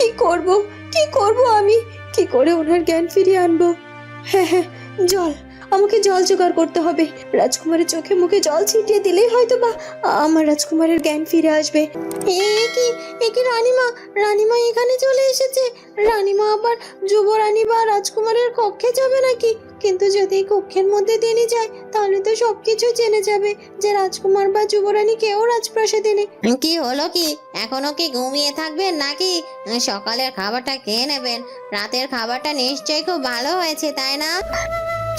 কি করব? কি করব আমি? কি করে ওনার জ্ঞান ফিরিয়ে আনব? হ্যাঁ হ্যাঁ জল। আমাকে জল জোগাড় করতে হবে। রাজকুমারের চোখে মুখে জল ছিটিয়ে দিলেই হয়তো বা আমার রাজকুমারের জ্ঞান ফিরে আসবে। এ কি? এ কি রানীমা? রানীমা এখানে চলে এসেছে। রানীমা আবার যুবরানী বা রাজকুমারের কক্ষে যাবে নাকি? কিন্তু যদি এই কক্ষের মধ্যে তিনি যায় তাহলে তো সবকিছু জেনে যাবে যে রাজকুমার বা যুবরানী কেউ রাজপ্রাসাদে নেই। কি হলো কি? এখনও কি ঘুমিয়ে থাকবেন নাকি? সকালের খাবারটা খেয়ে নেবেন। রাতের খাবারটা নিশ্চয়ই খুব ভালো হয়েছে তাই না?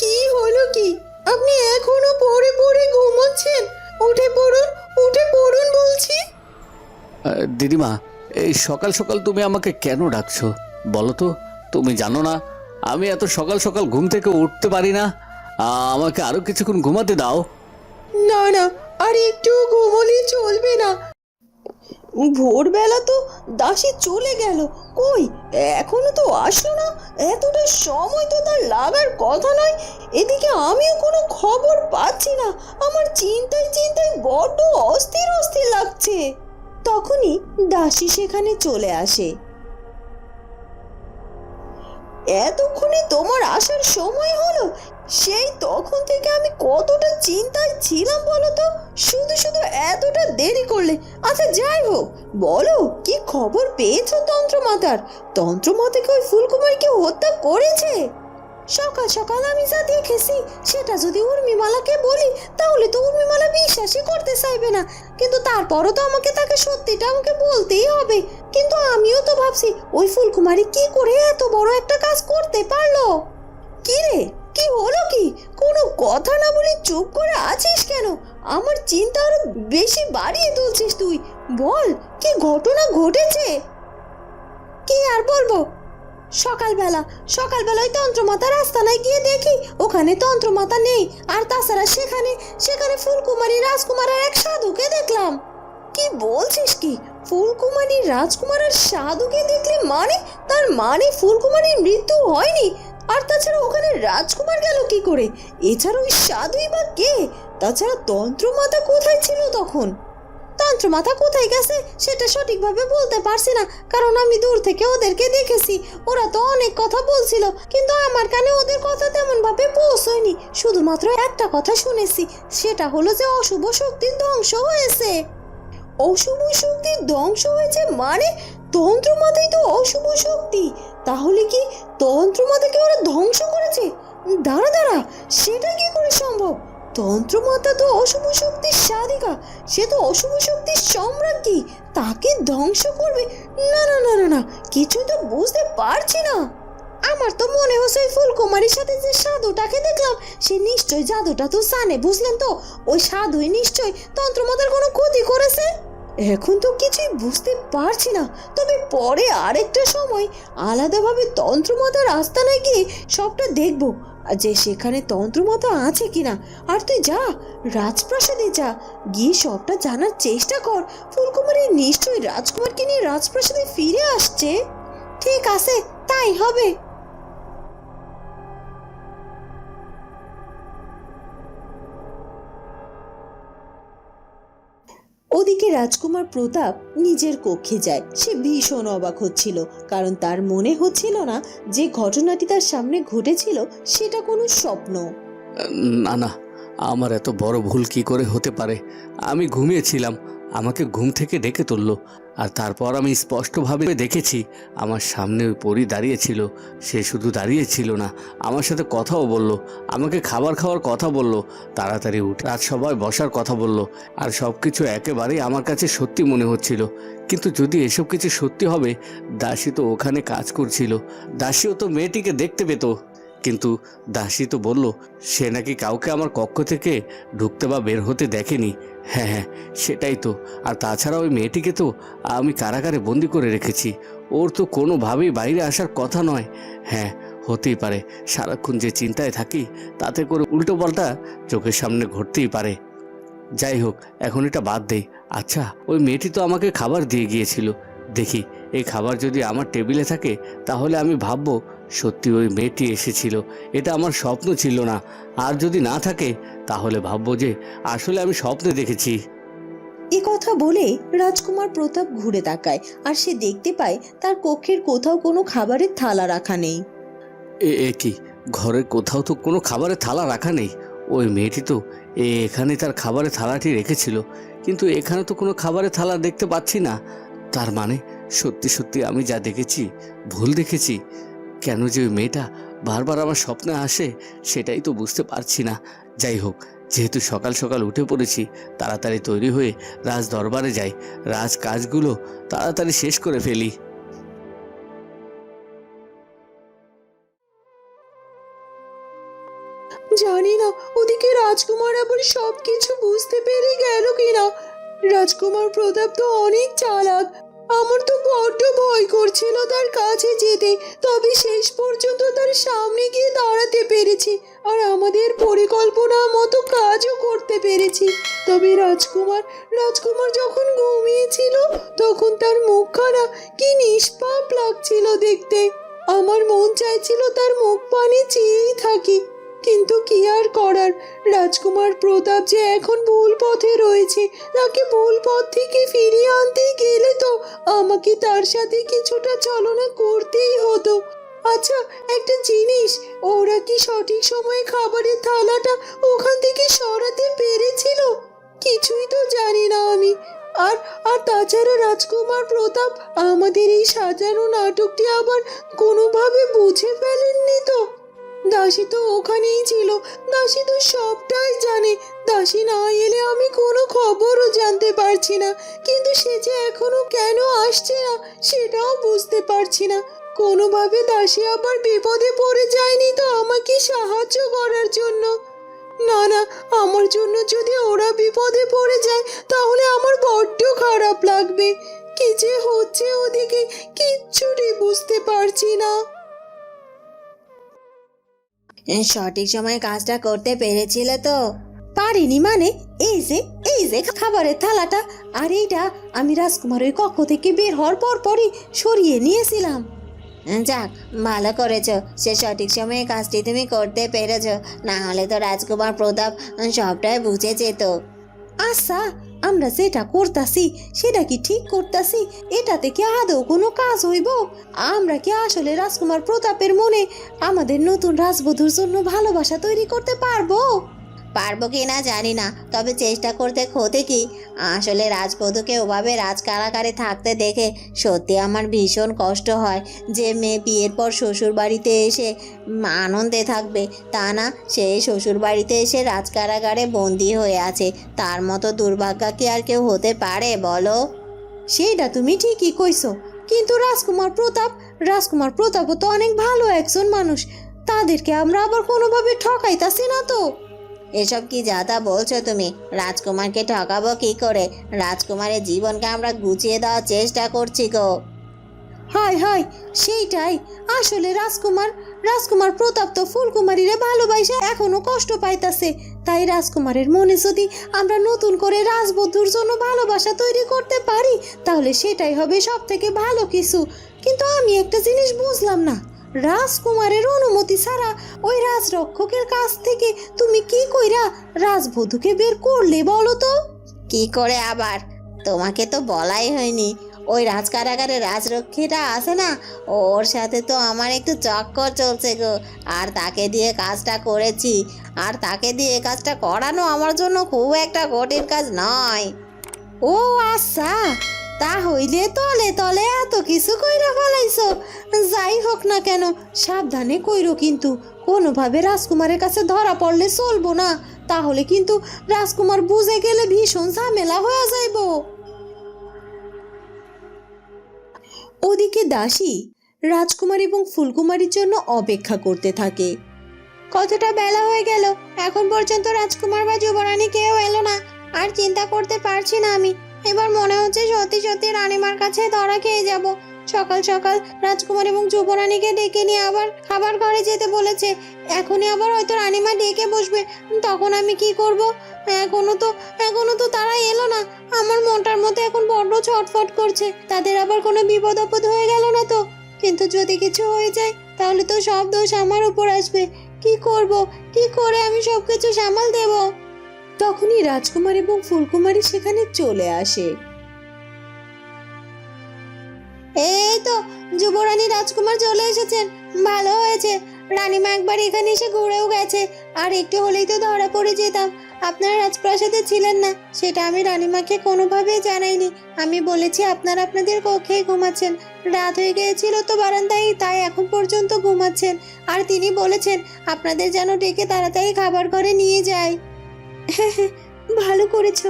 কি হলো কি? আপনি এখনও পড়ে পড়ে ঘুমোচ্ছেন? উঠে পড়ুন উঠে পড়ুন বলছি। দিদিমা এই সকাল সকাল তুমি আমাকে কেন ডাকছো? বলো তো তুমি জানো না আমি এত সকাল সকাল ঘুম থেকে উঠতে পারি না। আমাকে আরও কিছুক্ষণ ঘুমাতে দাও। না না, আর একটু ঘুমোলে চলবে না। ভোরবেলা তো দাসী চলে গেল। কই, এখনও তো আসলো না? এতটা সময় তো তার লাগার কথা নয়। এদিকে আমিও কোনো খবর পাচ্ছি না। আমার চিন্তায় চিন্তায় বড্ড অস্থির অস্থির লাগছে। তখনই দাসী সেখানে চলে আসে। এতক্ষণে তোমার আসার সময় হলো? সেই তখন থেকে আমি কতটা চিন্তায় ছিলাম বলো তো? শুধু শুধু এতটা দেরি করলে। আচ্ছা যাই হোক, বলো, কি খবর পেয়েছ তন্ত্রমাতার? তন্ত্রমাতাকে ওই ফুলকুমারকে হত্যা করেছে? সকাল সকাল আমি যা দেখেছি, সেটা যদি উর্মিমালাকে বলি, তাহলে তো উর্মিমালা বিশ্বাসই করতে চাইবে না। কিন্তু তারপরও তো আমাকে তাকে সত্যিটা আমাকে বলতেই হবে। কিন্তু আমিও তো ভাবছি, ওই ফুলকুমারী কি করে এত বড় একটা কাজ করতে পারল? কি রে? কি হলো কি? কোনো কথা না বলে চুপ করে আছিস কেন? আমার চিন্তা আরও বেশি বাড়িয়ে তুলছিস তুই। বল, কি ঘটনা ঘটেছে? কি আর বলব? সকালবেলা সকালবেলা ওই তন্ত্রমাতার আস্তানায় গিয়ে দেখি ওখানে তন্ত্রমাতা নেই। আর তাছাড়া সেখানে সেখানে ফুলকুমারী রাজকুমারের এক সাধুকে দেখলাম। কি বলছিস কি? ফুলকুমারী রাজকুমারের সাধুকে দেখলে মানে? তার মানে ফুলকুমারীর মৃত্যু হয়নি। আর তাছাড়া ওখানে রাজকুমার গেল কি করে? এছাড়া ওই সাধুই বা কে? তাছাড়া তন্ত্রমাতা কোথায় ছিল তখন? তন্ত্রমাতা কোথায় গেছে সেটা সঠিকভাবে বলতে পারছি না, কারণ আমি দূর থেকে ওদেরকে দেখেছি। ওরা তো অনেক কথা বলছিল, কিন্তু আমার কানে ওদের কথা তেমন ভাবে পৌঁছয়নি। শুধুমাত্র একটা কথা শুনেছি, সেটা হলো যে অশুভ শক্তির ধ্বংস হয়েছে। অশুভ শক্তির ধ্বংস হয়েছে মানে তন্ত্রমাতাই তো অশুভ শক্তি। তাহলে কি তন্ত্রমাতাকে ওরা ধ্বংস করেছে? দাঁড়া দাঁড়া, সেটা কি করে সম্ভব? তন্ত্রমাতা তো অশুভ শক্তির সাধিকা। সে তো অশুভ শক্তির সম্রাজ্ঞী। তাকে ধ্বংস করবে? না না না না না কিছু তো বুঝতে পারছি না। আমার তো মনে হচ্ছে ওই ফুলকুমারীর সাথে যে সাধুটাকে দেখলাম সে নিশ্চয় জাদুটা তো জানে, বুঝলেন তো? ওই সাধুই নিশ্চয় তন্ত্রমাতার কোনো ক্ষতি করেছে? এখন তো কিছুই বুঝতে পারছি না। তবে পরে আরেকটা সময় আলাদাভাবে তন্ত্রমাতার আস্তানায় গিয়ে সবটা দেখব। যে সেখানে তন্ত্র মতো আছে কিনা? আর তুই যা, রাজপ্রাসাদে যা। গিয়ে সবটা জানার চেষ্টা কর। ফুলকুমারী নিশ্চয়ই রাজকুমারকে নিয়ে রাজপ্রাসাদে ফিরে আসছে। ঠিক আছে, তাই হবে। ওদিকে রাজকুমার প্রতাপ নিজের কক্ষে যায়। সে ভীষণ অবাক হচ্ছিল, কারণ তার মনে হচ্ছিল না যে ঘটনাটি তার সামনে ঘটেছিল, সেটা কোনো স্বপ্ন। না না, আমার এত বড় ভুল কি করে হতে পারে? আমি ঘুমিয়েছিলাম আমাকে ঘুম থেকে ডেকে তুললো, আর তারপর আমি স্পষ্টভাবে দেখেছি আমার সামনে ওই পরি দাঁড়িয়েছিল সে শুধু দাঁড়িয়েছিল না, আমার সাথে কথাও বলল, আমাকে খাবার খাওয়ার কথা বলল, তাড়াতাড়ি উঠে রাত সবাই বসার কথা বলল, আর সব কিছু একেবারেই আমার কাছে সত্যি মনে হচ্ছিল। কিন্তু যদি এসব কিছু সত্যি হবে, দাসী তো ওখানে কাজ করছিল, দাসীও তো মেয়েটিকে দেখতে পেত। কিন্তু দাসী তো বলল, সে নাকি কাউকে আমার কক্ষ থেকে ঢুকতে বা বের হতে দেখেনি? হ্যাঁ হ্যাঁ সেটাই তো। আর তাছাড়া ওই মেয়েটিকে তো আমি কারাগারে বন্দি করে রেখেছি। ওর তো কোনোভাবেই বাইরে আসার কথা নয়। হ্যাঁ হতেই পারে। সারাক্ষণ যে চিন্তায় থাকি, তাতে করে উল্টো পাল্টা চোখের সামনে ঘটতেই পারে। যাই হোক, এখন এটা বাদ দেই আচ্ছা ওই মেয়েটি তো আমাকে খাবার দিয়ে গিয়েছিল। দেখি, এই খাবার যদি আমার টেবিলে থাকে, তাহলে আমি ভাববো সত্যি ওই মেয়েটি এসেছিল এটা আমার স্বপ্ন ছিল না। আর যদি না থাকে তাহলে ভাববো যে আসলে আমি স্বপ্নে দেখেছি। এ কথা বলে রাজকুমার প্রতাপ ঘুরে তাকায় আর সে দেখতে পায় তার কক্ষের কোথাও কোনো খাবারের থালা রাখা নেই। এ এ কি ঘরের কোথাও তো কোনো খাবারের থালা রাখা নেই? ওই মেয়েটি তো এখানে তার খাবারের থালাটি রেখেছিল কিন্তু এখানে তো কোনো খাবারের থালা দেখতে পাচ্ছি না। তার মানে সত্যি সত্যি আমি যা দেখেছি ভুল দেখেছি? কেন যে ওই মেয়েটা বারবার আমার স্বপ্নে আসে সেটাই তো বুঝতে পারছি না। যাই হোক, যেহেতু সকাল সকাল উঠে পড়েছি, তাড়াতাড়ি তৈরি হয়ে রাজ দরবারে যাই। রাজ কাজগুলো তাড়াতাড়ি শেষ করে ফেলি। জানি না, ওদিকে রাজকুমার আবার সবকিছু বুঝতে পেরে গেল কিনা। রাজকুমার প্রতাপ তো অনেক চালাক আমার তো বড্ড ভয় করছিল তার কাছে যেতে, তবে শেষ পর্যন্ত তার সামনে গিয়ে দাঁড়াতে পেরেছি আর আমাদের পরিকল্পনা মতো কাজও করতে পেরেছি। তবে রাজকুমার রাজকুমার যখন ঘুমিয়েছিল, তখন তার মুখখানা কি নিষ্পাপ লাগছিল দেখতে। আমার মন চাইছিল তার মুখ পানে চেয়েই থাকি। কিন্তু কি আর করার? রাজকুমার প্রতাপ যে এখন ভুল পথে রয়েছে, তাকে ভুল পথ থেকে ফিরিয়ে আনতে গেলে তো আমাকে তার সাথে কিছুটা চলনা করতেই হতো। আচ্ছা একটা জিনিস, ওরা কি সঠিক সময়ে খাবারের থালাটা ওখান থেকে সরাতে পেরেছিল? কিছুই তো জানি না আমি। আর আর তাছাড়া রাজকুমার প্রতাপ আমাদের এই সাজানো নাটকটি আবার কোনোভাবে বুঝে ফেলেননি তো? দাসী তো ওখানেই ছিল। দাসী তো সবটাই জানে। দাসী না এলে আমি কোনো খবরও জানতে পারছি না। কিন্তু সে যে এখনও কেন আসছে না, সেটাও বুঝতে পারছি না। কোনোভাবে দাসী আবার বিপদে পড়ে যায়নি তো আমাকে সাহায্য করার জন্য। না না, আমার জন্য যদি ওরা বিপদে পড়ে যায়, তাহলে আমার বড্ড খারাপ লাগবে। কি যে হচ্ছে ওদিকে, কিচ্ছুটি বুঝতে পারছি না। সঠিক সময়ে কাজটা করতে পেরেছিলে তো? পারিনি মানে এই যে এই যে খাবারের থালাটা, আর এইটা আমি রাজকুমার ওই কক্ষ থেকে বের হওয়ার পর পরই সরিয়ে নিয়েছিলাম। যাক, ভালো করেছ, সে সঠিক সময়ে কাজটি তুমি করতে পেরেছ, না হলে তো রাজকুমার প্রতাপ সবটাই বুঝে যেত। আচ্ছা আমরা যেটা করতাছি, সেটা কি ঠিক করতাছি? এটাতে কি আদৌ কোনো কাজ হইব? আমরা কি আসলে রাজকুমার প্রতাপের মনে আমাদের নতুন রাজবধূর জন্য ভালোবাসা তৈরি করতে পারব? পারব কি না জানি না, তবে চেষ্টা করতে ক্ষতি কি? আসলে রাজবধূকে ওভাবে রাজ কারাগারে থাকতে দেখে সত্যি আমার ভীষণ কষ্ট হয় যে মেয়ে বিয়ের পর শ্বশুর বাড়িতে এসে আনন্দে থাকবে। তা না, সে শ্বশুর বাড়িতে এসে রাজ কারাগারে বন্দি হয়ে আছে। তার মতো দুর্ভাগ্য কি আর কেউ হতে পারে, বলো? সেইটা তুমি ঠিকই কইছো। কিন্তু রাজকুমার প্রতাপ, রাজকুমার প্রতাপও তো অনেক ভালো একজন মানুষ। তাদেরকে আমরা আবার কোনোভাবে ঠকাইতাছি না তো? এসব কি যাতা বলছো তুমি? রাজকুমারকে ঠকাবো কি করে? রাজকুমারের জীবনকে আমরা গুছিয়ে দেওয়ার চেষ্টা করছি গো। হাই হাই সেইটাই। আসলে রাজকুমার রাজকুমার প্রতাপ তো ফুলকুমারীরে ভালোবাসে, এখনও কষ্ট পাইতাছে। তাই রাজকুমারের মনে যদি আমরা নতুন করে রাজবধূর জন্য ভালোবাসা তৈরি করতে পারি, তাহলে সেটাই হবে সব থেকে ভালো কিছু। কিন্তু আমি একটা জিনিস বুঝলাম না। রাজকুমারের অনুমতি ছাড়া ওই রাজরক্ষকের কাছ থেকে তুমি কি কইরা রাজবধূকে বের করলে বলো তো? কি করে আবার? তোমাকে তো বলাই হয়নি। ওই রাজকারাগারে রাজরক্ষীটা আছে না? ওর সাথে তো আমার একটু চক্কর চলছে গো। আর তাকে দিয়ে কাজটা করেছি। আর তাকে দিয়ে কাজটা করানো আমার জন্য খুব একটা কঠিন কাজ নয়। ও আচ্ছা। তা হইলে তলে তলে এত কিছু কইরা ফেলাইছো। যাই হোক না কেন, সাবধানে কইরো কিন্তু, কোনোভাবে রাজকুমারের কাছে ধরা পড়লে চলবো না। তাহলে কিন্তু রাজকুমার বুঝে গেলে ভীষণ ঝামেলা হয়ে যাইব। ওদিকে দাসী রাজকুমার এবং ফুলকুমারীর জন্য অপেক্ষা করতে থাকে। কতটা বেলা হয়ে গেল। এখন পর্যন্ত রাজকুমার বা যুবরানী কেউ এলো না। আর চিন্তা করতে পারছি না আমি। এবার মনে হচ্ছে সত্যি সত্যি রানীমার কাছে ধরা খেয়ে যাব। সকাল সকাল রাজকুমার এবং যুবরানীকে ডেকে নিয়ে আবার খাবার ঘরে যেতে বলেছে। এখনই আবার হয়তো রানীমা ডেকে বসবে। তখন আমি কি করব? এখনও তো এখনও তো তারা এলো না। আমার মনটার মধ্যে এখন বড্ড ছটফট করছে। তাদের আবার কোনো বিপদ আপদ হয়ে গেল না তো? কিন্তু যদি কিছু হয়ে যায়, তাহলে তো সব দোষ আমার উপর আসবে। কি করব? কি করে আমি সবকিছু সামাল দেব? তখনই রাজকুমার এবং ফুলকুমারী সেখানে চলে আসে। এই তো, যুবরানী রাজকুমার চলে এসেছেন। ভালো হয়েছে। রানীমা একবার এখানে এসে ঘুরেও গেছে। আর একটু হলেই তো ধরা পড়ে যেতাম। আপনারা রাজপ্রাসাদে ছিলেন না, সেটা আমি রানীমাকে কোনোভাবেই জানাইনি। আমি বলেছি, আপনারা আপনাদের কক্ষেই ঘুমাচ্ছেন। রাত হয়ে গিয়েছিল তো বারান্দায়, তাই এখন পর্যন্ত ঘুমাচ্ছেন। আর তিনি বলেছেন, আপনাদের যেন ডেকে তাড়াতাড়ি খাবার ঘরে নিয়ে যায় ভালো করেছ।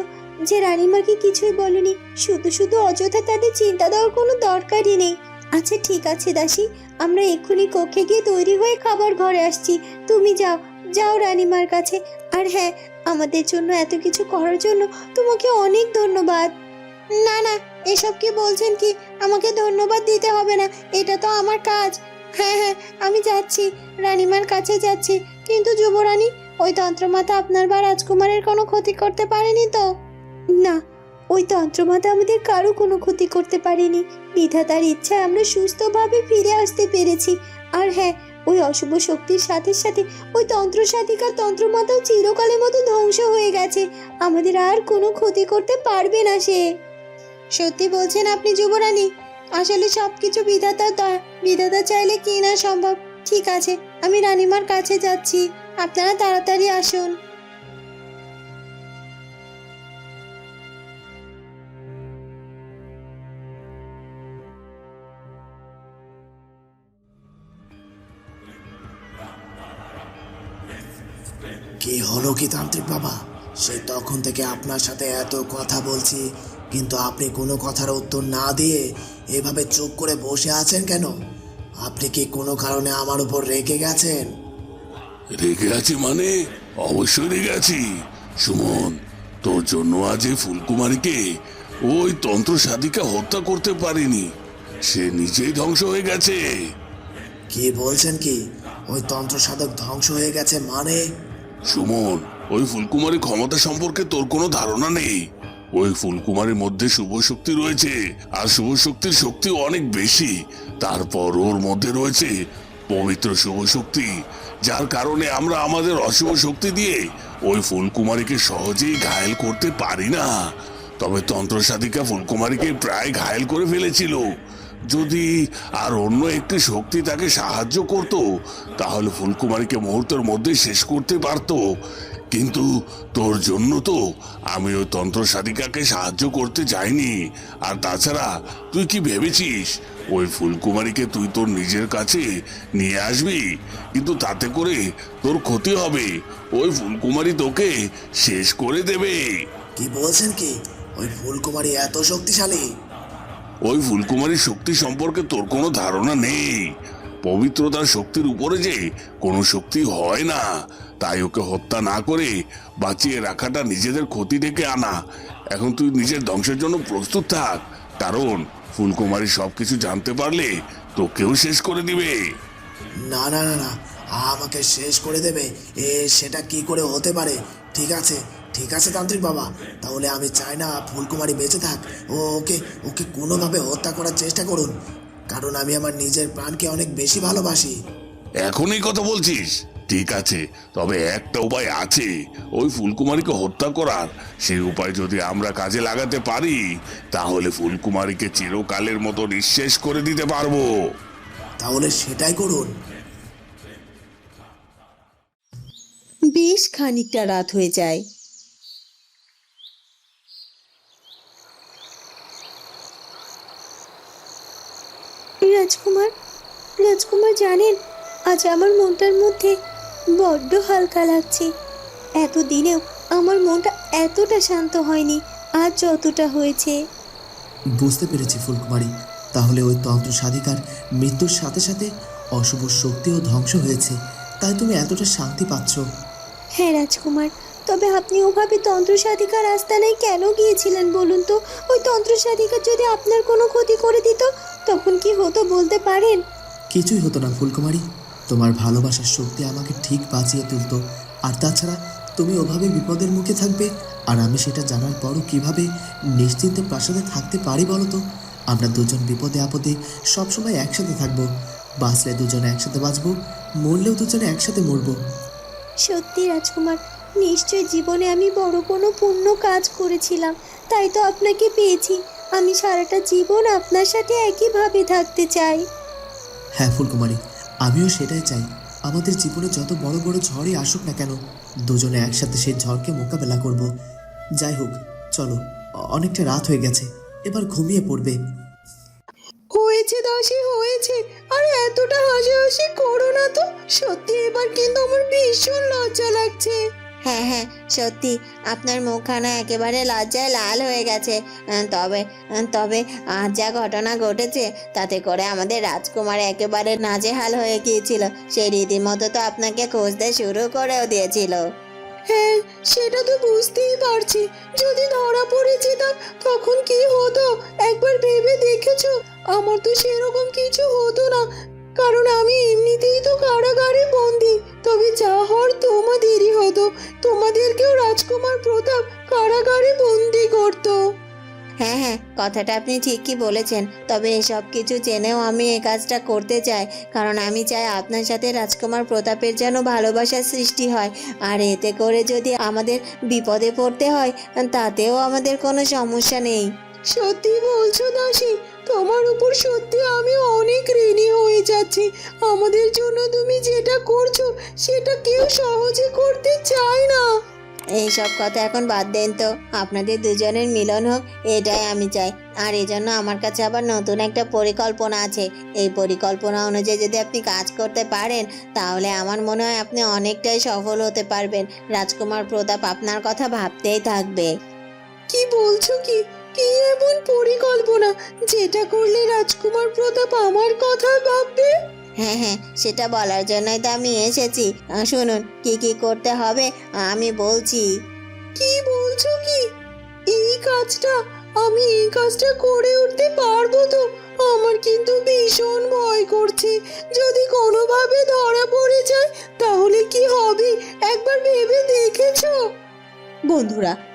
যে রানীমাকে কিছুই বলনি, শুধু শুধু অযথা তাদের চিন্তা দেওয়ার কোনো দরকারই নেই। আচ্ছা ঠিক আছে দাসী, আমরা এক্ষুনি কক্ষে গিয়ে তৈরি হয়ে খাবার ঘরে আসছি। তুমি যাও যাও রানীমার কাছে। আর হ্যাঁ আমাদের জন্য এত কিছু করার জন্য তোমাকে অনেক ধন্যবাদ। না না, এসব কি বলছেন কি? আমাকে ধন্যবাদ দিতে হবে না, এটা তো আমার কাজ। হ্যাঁ হ্যাঁ আমি যাচ্ছি, রানীমার কাছে যাচ্ছি। কিন্তু যুবরানী ওই তন্ত্রমাতা আপনার বা রাজকুমারের কোনো ক্ষতি করতে পারেনি তো? না, ওই তন্ত্রমাতা আমাদের কারও কোনো ক্ষতি করতে পারেনি। বিধাতার ইচ্ছায় আমরা সুস্থভাবে ফিরে আসতে পেরেছি। আর হ্যাঁ ওই অশুভ শক্তির সাথে সাথে ওই তন্ত্র সাধিকার তন্ত্রমাতাও চিরকালের মতো ধ্বংস হয়ে গেছে। আমাদের আর কোনো ক্ষতি করতে পারবে না সে। সত্যি বলছেন আপনি যুবরানী, আসলে সবকিছু বিধাতার দয়া বিধাতা চাইলে কি না সম্ভব। ঠিক আছে, আমি রানীমার কাছে যাচ্ছি। আপনারা তাড়াতাড়ি আসুন। কি হলো কি তান্ত্রিক বাবা? সে তখন থেকে আপনার সাথে এত কথা বলছি, কিন্তু আপনি কোনো কথার উত্তর না দিয়ে এভাবে চুপ করে বসে আছেন কেন? আপনি কি কোনো কারণে আমার উপর রেগে গেছেন? রেগে আছি মানে অবশ্যই রেগে আছি। সুমন তোর জন্য আজ এই ফুলকুমারীকে ওই তন্ত্র সাধিকা হত্যা করতে পারিনি। সে নিজেই ধ্বংস হয়ে গেছে। কি বলছেন কি? ওই তন্ত্র সাধক ধ্বংস হয়ে গেছে মানে? সুমন ওই ফুলকুমারী ক্ষমতা সম্পর্কে তোর কোনো ধারণা নেই। ওই ফুলকুমারীর মধ্যে শুভ শক্তি রয়েছে আর শুভ শক্তির শক্তি অনেক বেশি। তারপর ওর মধ্যে রয়েছে পবিত্র শুভ শক্তি, যার কারণে আমরা আমাদের অশুভ শক্তি দিয়ে ওই ফুলকুমারীকে সহজেই ঘায়েল করতে পারি না। তবে তন্ত্রসাধিকা ফুলকুমারীকে প্রায় ঘায়েল করে ফেলেছিল। যদি আর অন্য একটি শক্তি তাকে সাহায্য করত, তাহলে ফুলকুমারীকে মুহূর্তের মধ্যে শেষ করতে পারত। কিন্তু তোর জন্য তো আমি ওই তন্ত্র সাধিকাকে সাহায্য করতে যাইনি। আর তাছাড়া তুই কি ভেবেছিস ওই ফুলকুমারীকে তুই তোর নিজের কাছে নিয়ে আসবি? কিন্তু তাতে করে তোর ক্ষতি হবে। ওই ফুলকুমারী তোকে শেষ করে দেবে। কি বলছেন কি? ওই ফুলকুমারী এত শক্তিশালী। ওই ফুলকুমারীর শক্তি সম্পর্কে তোর কোনো ধারণা নেই। পবিত্রতার শক্তির উপরে যে কোনো শক্তি হয় না, তাই ওকে হত্যা না করে বাঁচিয়ে রাখাটা নিজেদের ক্ষতি ডেকে আনা। এখন তুই নিজের ধ্বংসের জন্য প্রস্তুত থাক, কারণ ফুলকুমারী সবকিছু জানতে পারলে তোকেও শেষ করে দিবে। না না না না, আমাকে শেষ করে দেবে, এ সেটা কি করে হতে পারে? ঠিক আছে ঠিক আছে তান্ত্রিক বাবা, তাহলে আমি চাই না ফুলকুমারী বেঁচে থাক, ও ওকে ওকে কোনোভাবে হত্যা করার চেষ্টা করুন। কারণ আমি আমার নিজের প্রাণকে অনেক বেশি ভালোবাসি। এখনই কথা বলছিস? ঠিক আছে তবে একটা উপায় আছে। ওই ফুলকুমারীকে হত্যা করার। সেই উপায় যদি আমরা কাজে লাগাতে পারি তাহলে ফুলকুমারীকে চিরকালের মতো নিঃশেষ করে দিতে পারব। তাহলে সেটাই করুন। বেশ খানিকটা রাত হয়ে যায়। রাজকুমার। রাজকুমার জানেন আজ আমার মনটার মধ্যে বড্ড হালকা লাগছে। এতদিনেও আমার মনটা এতটা শান্ত হয়নি আজ যতটা হয়েছে। বুঝতে পেরেছি ফুলকুমারী তাহলে ওই তন্ত্র সাধিকার মৃত্যুর সাথে সাথে অশুভ শক্তিও ধ্বংস হয়েছে। তাই তুমি এতটা শান্তি পাচ্ছ। হ্যাঁ রাজকুমার তবে আপনি ওভাবে তন্ত্র সাধিকার আস্তানায় কেন গিয়েছিলেন বলুন তো? ওই তন্ত্র সাধিকার যদি আপনার কোনো ক্ষতি করে দিত তখন কি হতো বলতে পারেন? কিছুই হতো না ফুলকুমারী। তোমার ভালোবাসার শক্তি আমাকে ঠিক বাঁচিয়ে তুলতো। আর তাছাড়া তুমি ওভাবে বিপদের মুখে থাকবে আর আমি সেটা জানার পরও কীভাবে নিশ্চিন্তে প্রাসাদে থাকতে পারি বলো তো আমরা দুজন বিপদে আপদে সবসময় একসাথে থাকব। বাঁচলে দুজনে একসাথে বাঁচবো মরলেও দুজনে একসাথে মরবো। সত্যি রাজকুমার নিশ্চয় জীবনে আমি বড় কোনো পুণ্য কাজ করেছিলাম। তাই তো আপনাকে পেয়েছি। আমি সারাটা জীবন আপনার সাথে একইভাবে থাকতে চাই। হ্যাঁ ফুলকুমারী আমিও সেটাই চাই। আমাদের জীবনে যত বড় বড় ঝড়ই আসুক না কেন দুজনে একসাথে সেই ঝড়কে মোকাবেলা করব। যাই হোক চলো অনেকটা রাত হয়ে গেছে এবার ঘুমিয়ে পড়বে। হয়েছে দাসী হয়েছে। আর এতটা হাসাহাসি করো না তো। সত্যি এবার কিন্তু আমার ভীষণ লজ্জা লাগছে। হ্যাঁ হ্যাঁ সত্যি আপনার মুখখানা একেবারে লজ্জায় লাল হয়ে গেছে। তবে তবে আজ যা ঘটনা ঘটেছে তাতে করে আমাদের রাজকুমার একেবারে নাজেহাল হয়ে গিয়েছিল। সেই রীতিমতো তো আপনাকে খুঁজতে শুরু করেও দিয়েছিল। হ্যাঁ সেটা তো বুঝতেই পারছি। যদি ধরা পড়ে তখন কি হতো? একবার ভেবে দেখেছ? আমার তো সেরকম কিছু হতো না। কারণ আমি এমনিতেই তো কারাগারে বন্দি। তবে যা হওয়ার তোমাদেরই হতো। তোমাদেরকেও রাজকুমার প্রতাপ কারাগারে বন্দি করতো। হ্যাঁ হ্যাঁ কথাটা আপনি ঠিকই বলেছেন। তবে এসব কিছু জেনেও আমি এই কাজটা করতে চাই। কারণ আমি চাই আপনার সাথে রাজকুমার প্রতাপের যেন ভালোবাসার সৃষ্টি হয়। আর এতে করে যদি আমাদের বিপদে পড়তে হয় তাতেও আমাদের কোনো সমস্যা নেই। সত্যি বলছো দাসী তোমার উপর সত্যি আমি অনেক ঋণী। আমাদের জন্য তুমি যেটা করছ সেটা কেউ সহজে করতে চায় না। এই সব কথা এখন বাদ দেন তো। আপনাদের দুজনের মিলন হোক এটাই আমি চাই। আর এজন্য আমার কাছে আবার নতুন একটা পরিকল্পনা আছে। এই পরিকল্পনা অনুযায়ী যদি আপনি কাজ করতে পারেন তাহলে আমার মনে হয় আপনি অনেকটাই সফল হতে পারবেন। রাজকুমার প্রতাপ আপনার কথা ভাবতেই থাকবে। কি বলছো কি? কি এমন পরিকল্পনা? যেটা করলে রাজকুমার প্রতাপ আমার কথা ভাববে? হ্যাঁ হ্যাঁ সেটা বলার জন্যই তো আমি এসেছি। শুনুন কি কি করতে হবে আমি বলছি। কি বলছো কি? এই কাজটা আমি এই কাজটা করে উঠতে পারব তো? আমার কিন্তু ভীষণ ভয় করছে। যদি কোনোভাবে ধরা পড়ে যায় তাহলে কি হবে? একবার ভেবে দেখেছ? বন্ধুরা